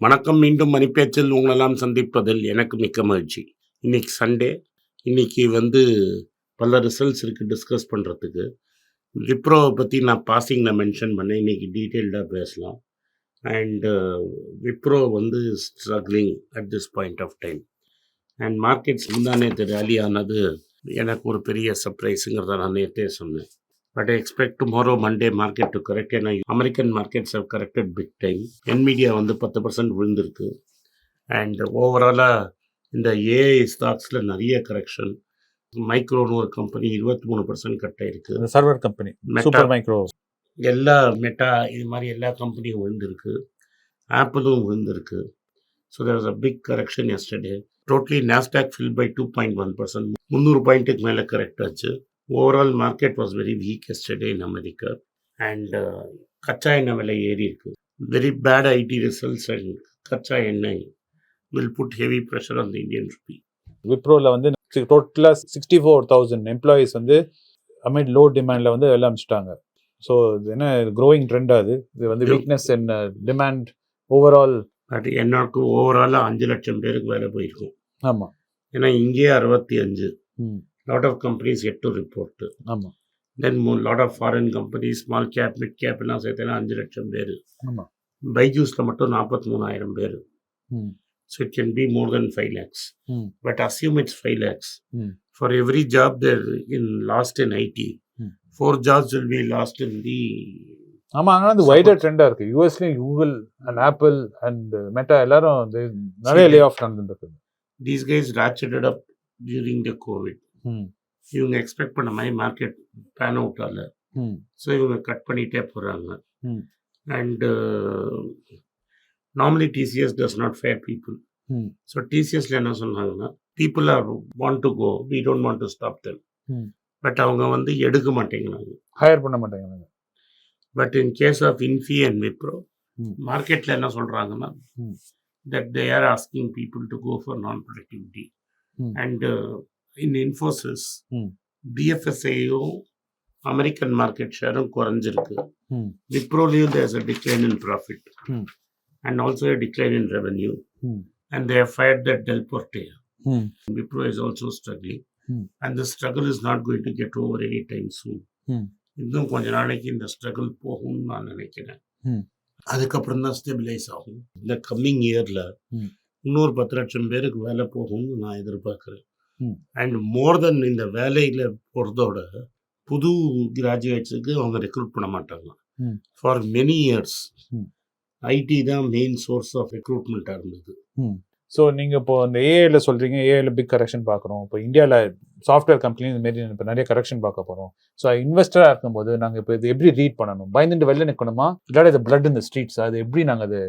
வணக்கம் மீண்டும் மணிப்பேச்சில் உங்களெல்லாம் சந்திப்பதில் எனக்கு மிக்க மகிழ்ச்சி. இன்னைக்கு சண்டே இன்னைக்கு வந்து பல ரிசல்ட்ஸ் இருக்குது டிஸ்கஸ் பண்ணுறதுக்கு விப்ரோவை பற்றி நான் பாசிங்கில் மென்ஷன் பண்ணேன். இன்றைக்கி டீட்டெயில்டாக பேசலாம். அண்டு uh, விப்ரோ வந்து struggling at this point of time and markets முந்தானே rally ஆனது எனக்கு ஒரு பெரிய சர்ப்ரைஸுங்கிறத நான் நேற்றே சொன்னேன். But expect tomorrow Monday market to correct ஏன்னா American markets have corrected big time என்மீடியா வந்து பத்து பர்சன்ட் விழுந்திருக்கு. அண்ட் ஓவராலாக இந்த ஏஐ ஸ்டாக்ஸில் நிறைய கரெக்ஷன் மைக்ரோன்னு ஒரு கம்பெனி இருபத்தி மூணு பர்சன்ட் கட் ஆயிருக்கு. சர்வர் கம்பெனி சூப்பர் மைக்ரோ எல்லா மெட்டா இது மாதிரி எல்லா கம்பெனியும் விழுந்திருக்கு. ஆப்பிளும் விழுந்திருக்கு. So there was a big correction yesterday totally Nasdaq fell by two point one percent முந்நூறு பாயிண்ட்டுக்கு மேலே கரெக்ட் ஆச்சு. Overall market was very weak yesterday in America and கச்சா எண்ணெய் விலை ஏறி இருக்கு. Very bad IT results and கச்சா எண்ணெய் will put heavy pressure on the Indian rupee விப்ரோல வந்து டோட்டலாக சிக்ஸ்டி ஃபோர் தௌசண்ட் எம்ப்ளாயீஸ் வந்து அமிட் லோ டிமாண்டில் வந்து வேலை அமைச்சிட்டாங்க ஸோ இது என்ன க்ரோயிங் ட்ரெண்ட் அது? இது வந்து. Weakness in demand overall but என்னக்கு ஓவராலாக அஞ்சு லட்சம் பேருக்கு வேலை போயிருக்கும் ஆமாம் ஏன்னா இங்கேயே அறுபத்தி அஞ்சு. Lot of companies yet to report ஆமாம் then lot of foreign companies small cap mid cap எல்லாம் சேர்த்தேன்னா அஞ்சு லட்சம் பேர். ஆமாம் பைஜூஸில் மட்டும் நாற்பத்தி மூணாயிரம் பேர் so it can be more then five lakhs but assume it's five lakhs for every job there in lost in IT. Four jobs will be lost in the ஆமாம் ஆனால் அது வைடர் ட்ரெண்டாக இருக்குது யூஎஸ்லேயும் Google and Apple and Meta எல்லாரும் வந்து நிறைய lay off நடந்துருக்கு these guys ratcheted up during the COVID இவங்க எக்ஸ்பெக்ட் பண்ண மாதிரி மார்க்கெட் பேன் அவுட் ஆகல ஸோ இவங்க கட் பண்ணிகிட்டே போகிறாங்க. And normally TCS does not fire people so டிசிஎஸ்ல என்ன சொன்னாங்கன்னா people are want to go we don't want to stop them. But அவங்க வந்து எடுக்க மாட்டேங்கிறாங்க ஹையர் பண்ண மாட்டேங்கிறாங்க but in case of Infy and Wipro. மார்க்கெட்டில் என்ன சொல்கிறாங்கன்னா. That they are asking people to go for non productivity. And in Infosys. பிஎஃப்எஸ்ஐயும் American market ஷேரும் குறைஞ்சிருக்கு விப்ரோலையும் there's a decline in profit. And also a decline in revenue ம் and they have fired that Del Porte. ம் Wipro is also struggling Hmm. and the struggle is not going to get over anytime soon. Hmm. இன்னும் கொஞ்ச நாளைக்கு இந்த struggle போகும்னு நான் நினைக்கிறேன். அதுக்கப்புறம் தான் ஸ்டெபிலைஸ் ஆகும் இந்த கம்மிங் இயர்ல. இன்னொரு பத்து லட்சம் பேருக்கு வேலை போகும்னு நான் எதிர்பார்க்குறேன். அண்ட் மோர் தென் இந்த வேலையில் போகிறதோட புது கிராஜுவேட்ஸுக்கு அவங்க ரெக்ரூட் பண்ண மாட்டாங்க. For many years. ஐடி தான் மெயின் சோர்ஸ் ஆஃப் ரெக்ரூட்மெண்ட்டாக இருந்தது. ஸோ நீங்கள் இப்போ இந்த ஏஐல சொல்கிறீங்க ஏஐல பிக் கரெக்ஷன் பார்க்குறோம் இப்போ இந்தியாவில் சாஃப்ட்வேர் கம்பெனி இந்த மாரி இப்போ நிறைய கரெக்ஷன் பார்க்க போகிறோம் ஸோ இன்வெஸ்டராக இருக்கும்போது நாங்கள் இப்போ இது எப்படி ரீட் பண்ணணும்? பயந்துட்டு வெளில நிற்கணுமா இல்லாட்டி இது பிளட் இந்த ஸ்ட்ரீட்ஸ் அது எப்படி நாங்கள் அதை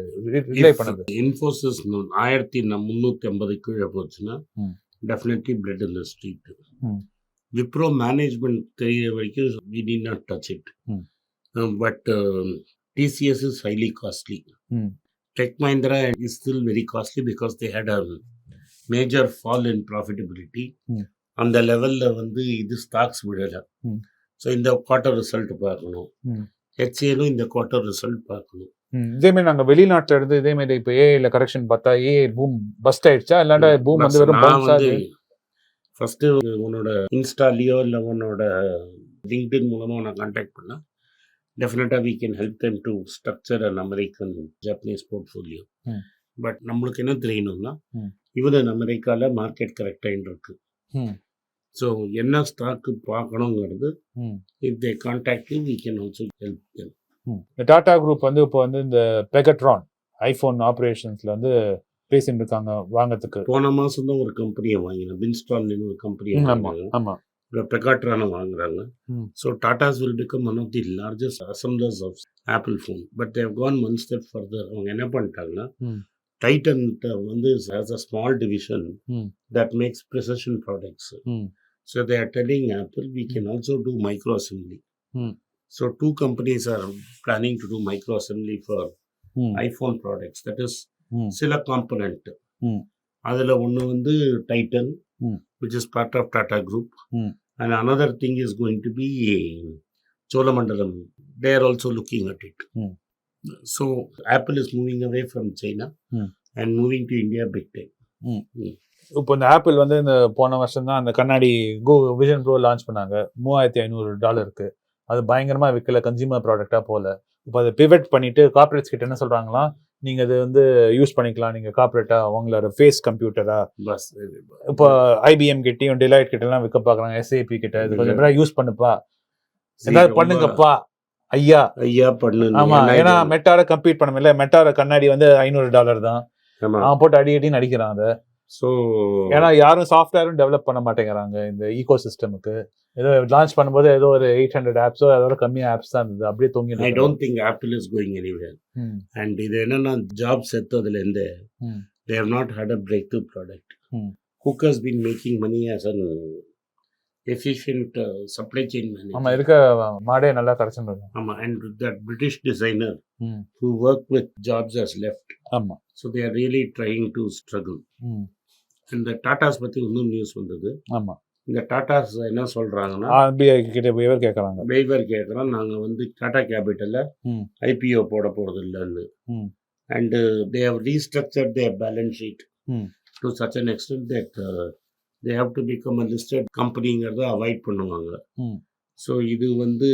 ரிலே பண்ணது? இன்ஃபோசிஸ் ஆயிரத்தி முந்நூற்றி ஐம்பது கீழே போச்சுன்னா. டெஃபினெட்லி பிளட் இந்த ஸ்ட்ரீட். விப்ரோ மேனேஜ்மெண்ட் தெரிகிற வரைக்கும் we need not touch it. But TCS is highly costly hmm Tech Mahindra is still very costly because they had a major fall in profitability. Hmm. அந்த லெவலில் வந்து இது ஸ்டாக்ஸ் விழலை Hmm. So இந்த quarter result பார்க்கணும் Hmm. ஹெச்ஏலும் இந்த quarter result பார்க்கணும் இதேமாரி நாங்கள் வெளிநாட்டில் இருந்து இதேமாரி இப்போ ஏஐல கரெக்ஷன் பார்த்தா ஏஐ பூம் பஸ்ட் ஆயிடுச்சா இல்லாண்டா பூம் வந்து வெறும் ஃபஸ்ட்டு உன்னோட இன்ஸ்டாலேயோ இல்லை உன்னோட லிங்க்டின் மூலமாக நான் கான்டாக்ட் பண்ணால் டெஃபினட்டாக we can help them to structure and American Japanese portfolio. But நம்மளுக்கு என்ன தெரியணும்னா ம். இவன் அமெரிக்காவில் மார்க்கெட் கரெக்டாக இருக்கு ஸோ என்ன stock பார்க்கணுங்கிறது if they contact we can also help them. இந்த டாடா குரூப் வந்து இப்போ வந்து இந்த பெகட்ரான் ஐஃபோன் ஆப்ரேஷன்ஸ்ல வந்து பேசிட்டு இருக்காங்க வாங்கறதுக்கு. போன மாதம் தான் ஒரு கம்பெனியை வாங்கினேன் பின்ஸ்டால்னு ஒரு கம்பெனியை ம், ஆமா வாங்கினேன் ஆமா. பெக்காட்ரான வாங்குறாங்க. So Tatas will become one of the largest assemblers of Apple phone but they've gone one step further அவங்க என்ன பண்ணிட்டாங்கன்னா. டைட்டன் வந்து has a small division. That makes precision products. So they are telling Apple we can also do micro assembly so two companies are planning to do micro assembly for hmm. IPhone products that is hmm. சில component ம். அதில் ஒன்று வந்து Titan ம். which is part of Tata Group. Mm. And another thing is going to be Cholamandalam. They are also looking at it. Mm. So Apple is moving away from China Mm. and moving to India big time. இப்போ இந்த apple வந்து இந்த போன வருஷம் தான் அந்த கண்ணாடி கோ Vision Pro launch பண்ணாங்க மூவாயிரத்தி ஐநூறு டாலருக்கு அது பயங்கரமா விற்கல கன்சியூமர் ப்ராடக்டா போல. இப்போ அதை பிவெட் பண்ணிட்டு கார்பரேட்ஸ் கிட்ட என்ன சொல்றாங்களா நீங்க அது வந்து யூஸ் பண்ணிக்கலாம். நீங்க கார்பரேட்டா உங்களோட ஃபேஸ் கம்ப்யூட்டரா Bus. இப்போ ஐபிஎம் கிட்டயும் டிலைட் கிட்ட எல்லாம் விற்க பாக்குறாங்க எஸ்ஏபி கிட்ட. இது கொஞ்சம் யூஸ் பண்ணுப்பா. ஏதாவது பண்ணுங்கப்பா. ஐயா. ஐயா பண்ணு ஆமா. ஏன்னா? மெட்டார கம்பீட் பண்ண முடியல மெட்டார கண்ணாடி வந்து ஐநூறு டாலர் தான். அவன் போட்டு அடி அடின்னு அடிக்கிறான் அதை. So ஏன்னா யாரும் சாஃப்ட்வேரும் டெவலப் பண்ண மாட்டேங்கிறாங்க இந்த ஈகோ சிஸ்டமுக்கு ஏதோ லான்ச் பண்ணும்போது ஏதோ ஒரு எயிட் ஹண்ட்ரட் ஆப்ஸோ அதோட கம்மியா ஆப்ஸ் தான் இருந்தது அப்படியே தொங்கி don't think Apple is going anywhere. ம் And இது என்னன்னா ஜாப் செத்ததுலேருந்து ம். they have not had a breakthrough product. Hmm. Cook has been making money as an efficient uh, supply chain manager. ஆமா இருக்க மாடே நல்லா கரைச்சுட்டு ஆமா, and that British designer ம் who worked with Jobs has left. ஆமா So they are really trying to struggle. ம் And the Tatas பத்தி இன்னும் நியூஸ் வந்தது ஆமா இந்த டாட்டாஸ் என்ன சொல்றாங்கன்னா ஆர்பிஐ கிட்ட போய் கேட்கறாங்க வெய்வர் கேட்குறோம் நாங்க வந்து டாடா கேபிட்டல்ல. ஐபிஓ போட போறது இல்லைன்னு. And they have restructured their balance sheet. To such an extent that they have to become a listed கம்பெனிங்கிறத avoid பண்ணுவாங்க. ஸோ இது வந்து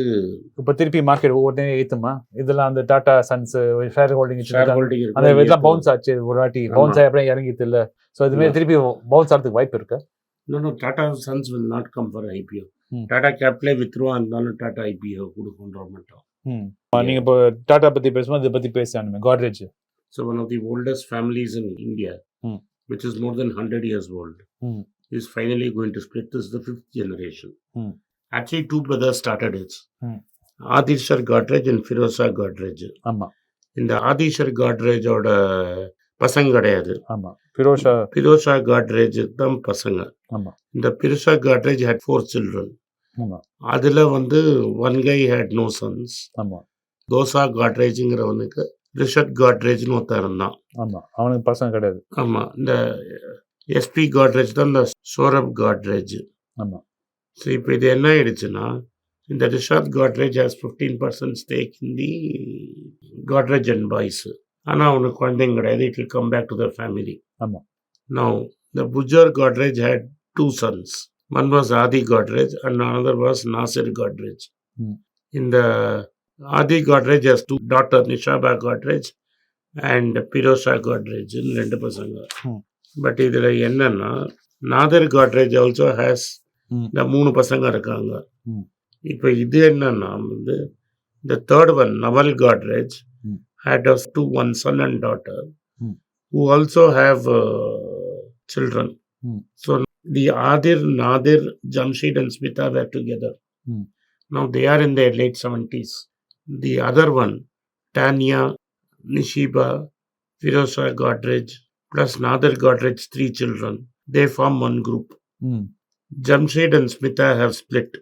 இப்ப திருப்பி மார்க்கெட் ஒவ்வொருத்தையும் ஏத்துமா? இதெல்லாம் அந்த Tata Sons share holding share holding அந்த இதெல்லாம் பவுன்ஸ் ஆச்சு ஒரு வாட்டி. பவுன்ஸ் ஆகி அப்புறம் இறங்கிட்டு இல்ல. சோ இதுமாதிரி ஆமா. திருப்பி பவுன்ஸ் ஆகிறதுக்கு வாய்ப்பு இருக்கு? No no Tata Sons will not come for IPO hmm. Tata கேப்லே வித்ருவா இருந்தாலும் டாடா ஐபிஓ கொடுக்குன்ற மாட்டோம் ம் நீங்க இப்போ டாடா பத்தி பேசும்போது இதை பத்தி பேசணுமே Godrej So one of the oldest families in India, Hmm. which is more than 100 years old, Hmm. is finally going to split. This is the fifth generation. Hmm. Actually, two brothers started it. Hmm. Adishar Godrej and Firoza Godrej. ஆமா இந்த ஆதிஷர் காட்ரேஜோட பசங்க கிடையாது. ஆமா. பிரோஷா பிரோஷா காட்ரேஜ் தான் பசங்க. ஆமா. இந்த Pirojsha Godrej had four children ஆமா. அதுல வந்து one guy had no sons ஆமா. தோசா காட்ரேஜுங்கிறவனுக்கு ரிஷட் காட்ரேஜ்னு ஒருத்தன் இருந்தான். ஆமா. அவனுக்கு பசங்க கிடையாது. ஆமா. இந்த எஸ்பி காட்ரேஜ் தான் இந்த சோரப் காட்ரேஜ். ஆமா. ஸோ இப்போ இது என்ன ஆயிடுச்சுன்னா இந்த Rishad Godrej has fifteen percent stake in the Godrej and Boyce ஆனால் அவனுக்கு குழந்தைங்க கிடையாது it will come back to the family ஆமா. Now the Burjor Godrej had two sons one was Adi Godrej and another was Nadir Godrej. இந்த Adi Godrej has two daughter Nisaba Godrej and Pirojsha காட்ரேஜ்னு ரெண்டு பசங்க. But இதில் என்னன்னா நாதர் Godrej also has. இந்த மூணு பசங்க இருக்காங்க ம். இப்போ இது என்னன்னா வந்து இந்த third one Naval Godrej had us two one son and daughter hmm. who also have uh, children. Hmm. So the Adir, Nadir, Jamshid, and Smita were together. Hmm. Now they are in their late 70s. The other one, Tanya, Nishiba, Firosha Godridge, plus Nadir Godrej, three children, they form one group. Mm. Jamshed and Smita have split.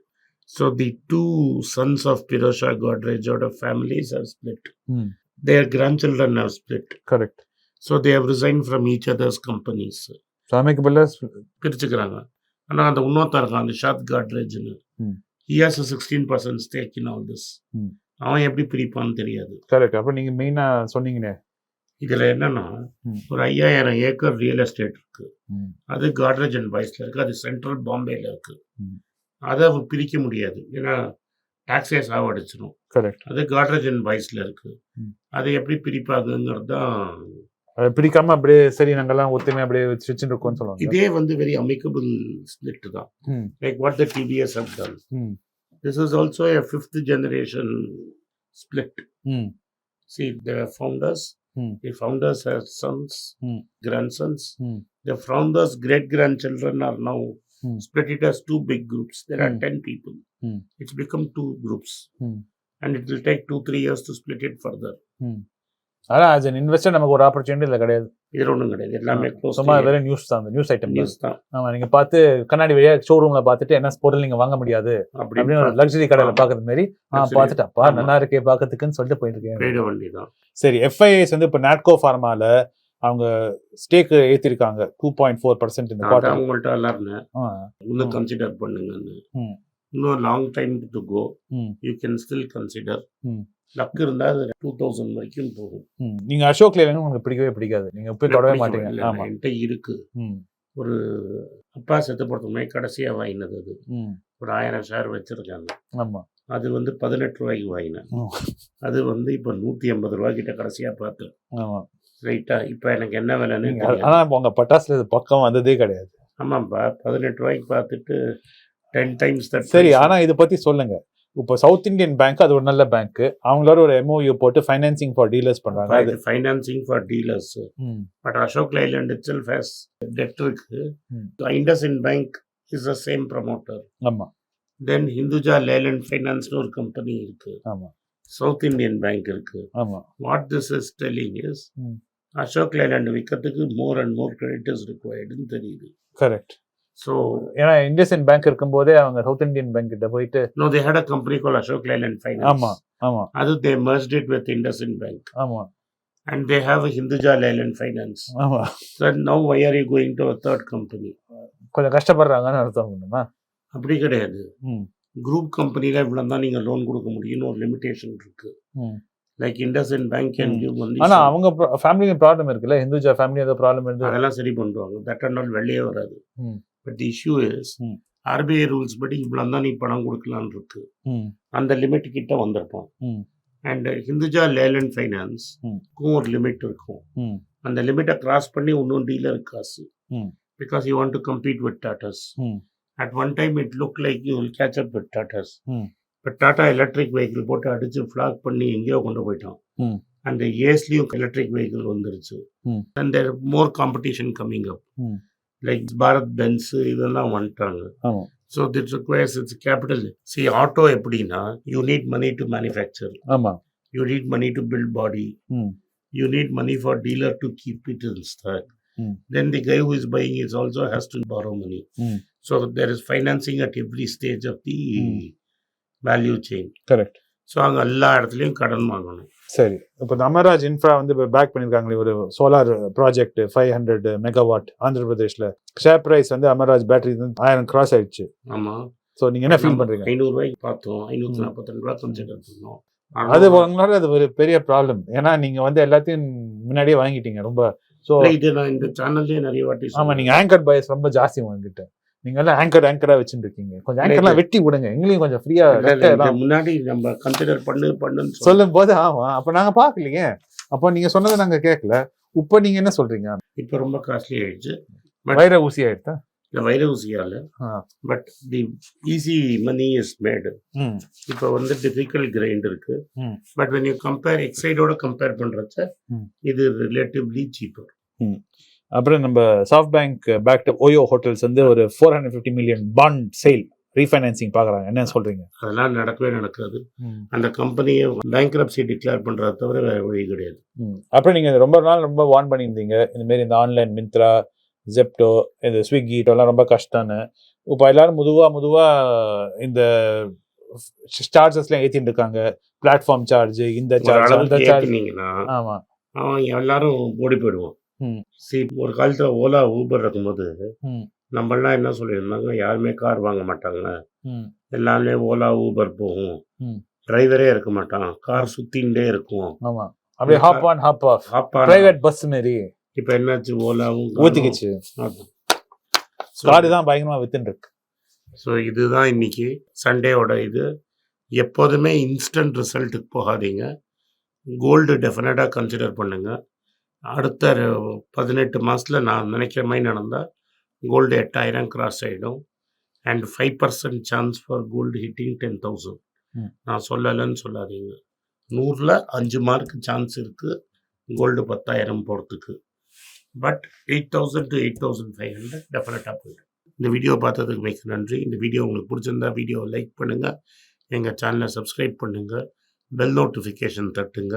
So the two sons of Pirosha Godrej out of families have split. Mm. Their grandchildren have split. Correct So they have resigned from each other's companies. So அமைக்கபில்ல பிரிச்சுக்கிறாங்க ஆனால் அந்த இன்னொருத்தன் இருக்கான் அந்த ஷாத் காட்ரேஜ்னு a sixteen percent stake in all this. அவன் எப்படி பிரிப்பான்னு தெரியாது கரெக்ட் அப்ப நீங்க மெயினா சொன்னீங்கன்னே இதுல என்னன்னா. ஒரு ஐயாயிரம் ஏக்கர் ரியல் எஸ்டேட் இருக்கு. அது காட்ரேஜ் அண்ட் பாய்ஸ்ல இருக்கு அது சென்ட்ரல் பாம்பேல இருக்கு. அதை பிரிக்க முடியாது ஏன்னா டாக்ஸே சாவடிச்சிடும் கரெக்ட் அது காட்ரேஜ் அண்ட் பாய்ஸ்ல இருக்கு ம். அதை எப்படி பிரிப்பாங்கங்கிறது தான் பிடிக்காம அப்படியே சரி நாங்கெல்லாம் ஒத்துமை அப்படியே வச்சு வச்சுட்டு இருக்கோம்னு சொல்லுவாங்க இதே வந்து வெரி அமிக்கபிள் ஸ்பிளிட் தான். Like what the DBS have done hmm This is also a fifth generation split. ம் See, the founders, Hmm. the founders have sons, Hmm. grandsons. Hmm. The founders' great grandchildren are now Hmm. split it as two big Hmm. 10 people. It's become two groups. Hmm. And it will take two, three years to split it further. ஆனா as an investor நமக்கு ஒரு opportunity இல்லை கிடையாது இது ஒன்றும் கிடையாது எல்லாமே சும்மா வெறும் நியூஸ் தான் நியூஸ் ஐட்டம் நியூஸ் தான் ஆமா நீங்க பார்த்து கண்ணாடி வழியா ஷோரூம்ல பார்த்துட்டு என்ன பொருள் நீங்க வாங்க முடியாது அப்படி அப்படின்னு ஒரு லக்ஸரி கடையில ஆமா. பாக்குறது மாதிரி ஆ Luxury. பார்த்துட்டு அப்பா ஆமா. நல்லா இருக்கே பாக்கிறதுக்குன்னு சொல்லிட்டு போயிட்டு இருக்கேன் சரி எஃப்ஐஎஸ் வந்து இப்போ நாட்கோ ஃபார்மால அவங்க ஸ்டேக் ஏத்திருக்காங்க டூ பாயிண்ட் ஃபோர் பர்சன்ட் இந்த இன்னும் ம். கன்சிடர் பண்ணுங்கன்னு. இன்னும் long time to go. You can still consider. Luck இருந்தால் அது டூ தௌசண்ட் வரைக்கும் போகும். நீங்க அசோக் லேலன் உங்களுக்கு பிடிக்கவே பிடிக்காது. நீங்க போய் தொடவே. மாட்டீங்க. என்கிட்ட இருக்கு. ஒரு அப்பா செத்து போடுறதுமே கடைசியா வாங்கினது அது. ஒரு ஆயிரம் ஷேர் வச்சிருக்காங்க. ஆமா. அது வந்து பதினெட்டு ரூபாய்க்கு வாங்கினேன். அது வந்து இப்போ நூற்றி ஐம்பது ரூபாய் கிட்ட கடைசியா பார்த்தேன். ஆமா. ரைட்டா இப்போ எனக்கு என்ன விலைன்னு நீங்க தெரியாது. ஆனா இப்ப உங்க பட்டாசுல இது பக்கம் வந்ததே கிடையாது. ஆமாப்பா பதினெட்டு ரூபாய்க்கு பார்த்துட்டு டென் டைம்ஸ் தட் சரி ஆனா இதை பத்தி சொல்லுங்க. இப்போ சவுத் இந்தியன் பேங்க் அது ஒரு நல்ல பேங்க் அவங்களோட ஒரு எம்ஓயு போட்டு ஃபைனான்சிங் ஃபார் டீலர்ஸ் பண்றாங்க. அது financing for dealers but Ashok Leyland itself has debt இருக்கு. ம். IndusInd bank is the same promoter ஆமா. தென் ஹிந்துஜா லேலண்ட் ஃபைனான்ஸ்னு ஒரு கம்பெனி இருக்கு. ஆமா. சவுத் இந்தியன் பேங்க் இருக்கு. ஆமா. What this is telling is. Ashok Leyland விற்கிறதுக்கு மோர் அண்ட் மோர் கிரெடிட்டர்ஸ் ரிக்வயர்டுன்னு தெரியுது. கரெக்ட் ஸோ ஏன்னா இண்டஸ்இன் பேங்க் இருக்கும்போதே அவங்க சவுத் இந்தியன் பேங்க் கிட்ட போயிட்டு no they had a company call Ashok Leyland finance ஆமா அது they merged it with IndusInd bank ஆமா. And they have Hinduja Leyland finance ஆமா. Now why are you going to third company கொஞ்சம் கஷ்டப்படுறாங்கன்னு அர்த்தம் பண்ணுமா அப்படி கிடையாது. குரூப் கம்பெனியில் இவ்வளோ தான் நீங்கள் லோன் கொடுக்க முடியும்னு ஒரு லிமிடேஷன் இருக்கு. Like IndusInd bank can. Give only ஆனா அவங்க ஃபேமிலி ப்ராப்ளம் இருக்குல்ல ஹிந்துஜா ஃபேமிலி ஏதோ ப்ராப்ளம் இருந்து அதெல்லாம் சரி பண்ணுவாங்க. தட் அண்ட் ஆல் வெளியே வராது. But the issue is. RBI rules படி இவ்வளோ தான் நீ பணம் கொடுக்கலான்னு இருக்கு அந்த லிமிட் கிட்ட வந்திருப்போம். அண்ட் ஹிந்துஜா லேலண்ட் ஃபைனான்ஸ்க்கும் ஒரு லிமிட் இருக்கும் அந்த லிமிட்டை கிராஸ் பண்ணி இன்னும் டீலர் காசு. Because you want to compete with Tatas. At one time it look like you will catch up with Tatas hmm. But Tata electric vehicle போட்டு அடிச்சு ஃப்ளாக் பண்ணி எங்கேயோ கொண்டு போயிட்டான் ம். அந்த ஏஸ்லேயும் எலக்ட்ரிக் வெஹிக்கிள் வந்துருச்சு. And there more competition coming up. Like Bharat Benz இதெல்லாம் வந்துட்டாங்க ஆமா so that requires its capital see auto எப்படின்னா you need money to manufacture ஆமா you need money to build body ம் you need money for dealer to keep it in stock Mm. then the guy who is buying is also has to borrow money Mm. so there is financing at every stage of the Mm. value chain correct So அங்கே எல்லா இடத்துலையும் கடன் வாங்கணும். சரி. இப்போ அமராஜ் infra வந்து இப்போ back பண்ணியிருக்காங்களே ஒரு solar project five hundred megawatt Andhra பிரதேஷ்ல. Share price வந்து அமராஜ் பேட்டரி வந்து ஆயிரம் கிராஸ் ஆயிடுச்சு. ஆமாம் ஸோ நீங்க என்ன ஃபீல் பண்றீங்க? ஐநூறுரூவாய்க்கு பார்த்தோம். ஐநூற்றி. நாற்பத்தி ரூபா கன்சிடர் பண்ணோம் அது உங்களால அது ஒரு பெரிய ப்ராப்ளம் ஏன்னா நீங்க வந்து எல்லாத்தையும் முன்னாடியே வாங்கிட்டீங்க ரொம்ப. ஸோ இது நான் இந்த சேனல்லே நிறைய வாட்டி ஆமா சொன்னேன். நீங்க ஆங்கர் பயஸ் ரொம்ப ஜாஸ்தி உங்ககிட்ட. நீங்க எல்லாம் ஆங்கர் ஆங்கரா வச்சுட்டு இருக்கீங்க கொஞ்சம் ஆங்கர்லாம் வெட்டி விடுங்க. எங்களையும் கொஞ்சம் ஃப்ரீயா முன்னாடி நம்ம கன்சிடர் பண்ணு பண்ணுன்னு சொல்ல சொல்லும் போது ஆமா அப்ப நாங்க பாக்கலையே அப்போ நீங்க சொன்னதை நாங்க கேட்கல. இப்போ நீங்க என்ன சொல்றீங்க? இப்போ ரொம்ப காஸ்ட்லி ஆயிடுச்சு. வைர ஊசி ஆயிடுதா வைர ஊசியால். But the easy money is made இப்போ வந்து டிஃபிகல்ட் கிரைண்ட் இருக்கு. பட் வென் யூ கம்பேர் எக்ஸைடோட கம்பேர் பண்றச்ச. இது ரிலேட்டிவ்லி சீப்பர் அப்புறம் நம்ம SoftBank back to OYO hotels வந்து ஒரு four hundred fifty million bond sale refinancing பாக்குறாங்க என்ன சொல்றீங்க? அதெல்லாம் நடக்கவே நடக்காது. அந்த கம்பெனியை பேங்க்ரப்சி டிக்ளேர் பண்றத தவிர வழி கிடையாது. அப்புறம் நீங்க ரொம்ப நாள் ரொம்ப வார்ன் பண்ணியிருந்தீங்க. இந்த மாதிரி இந்த ஆன்லைன் மிந்த்ரா ஜெப்டோ இந்த ஸ்விக்கி இதெல்லாம் ரொம்ப கஷ்டம்னு. இப்போ எல்லாரும் முதுவா முதுவா இந்த சார்ஜஸ்லாம் ஏத்திட்டு இருக்காங்க. பிளாட்ஃபார்ம் சார்ஜ் இந்த சார்ஜ் அந்த அளவுக்கு சார்ஜ் ஏற்றினீங்கன்னா ஆமா. அவன் எல்லாரும் ஓடி போயிடுவான் ம். சி ஒரு காலத்துல ஓலா ஊபர் இருக்கும்போது. நம்மளாம் என்ன சொல்லியிருந்தாங்க? யாருமே கார் வாங்க மாட்டாங்க. எல்லாமே ஓலா ஊபர் போகும். டிரைவரே இருக்க மாட்டான். கார் சுத்தின்டே இருக்கும். அப்படியே ஹாப் ஆன் ஹாப் ஆஃப் ஹாப்பா பிரைவேட் பஸ் மாரி. இப்ப என்னாச்சு? ஓலாவும் ஊத்திக்கிச்சு. காரு தான் பயங்கரமா வித்துன்னு இருக்கு ஸோ இதுதான் இன்னைக்கு சண்டேவோட இது. எப்போதுமே இன்ஸ்டன்ட் ரிசல்ட்டுக்கு போகாதீங்க. கோல்டு டெஃபினட்டாக கன்சிடர் பண்ணுங்க. அடுத்த பதினெட்டு மாதத்தில் நான் நினைக்கிற மாதிரி நடந்தால் கோல்டு எட்டாயிரம் கிராஸ் ஆகிடும் and five percent chance for gold hitting ten thousand. நான் சொல்லலைன்னு சொல்லாதீங்க. நூறில் அஞ்சு மார்க் சான்ஸ் இருக்குது கோல்டு பத்தாயிரம் போகிறதுக்கு but eight thousand to eight thousand five hundred டெஃபினட்டாக போயிடும். இந்த வீடியோ பார்த்ததுக்கு மிக்க நன்றி. இந்த வீடியோ உங்களுக்கு பிடிச்சிருந்தா வீடியோவை லைக் பண்ணுங்கள் எங்கள் சேனலை சப்ஸ்கிரைப் பண்ணுங்கள் பெல் நோட்டிஃபிகேஷன் தட்டுங்க.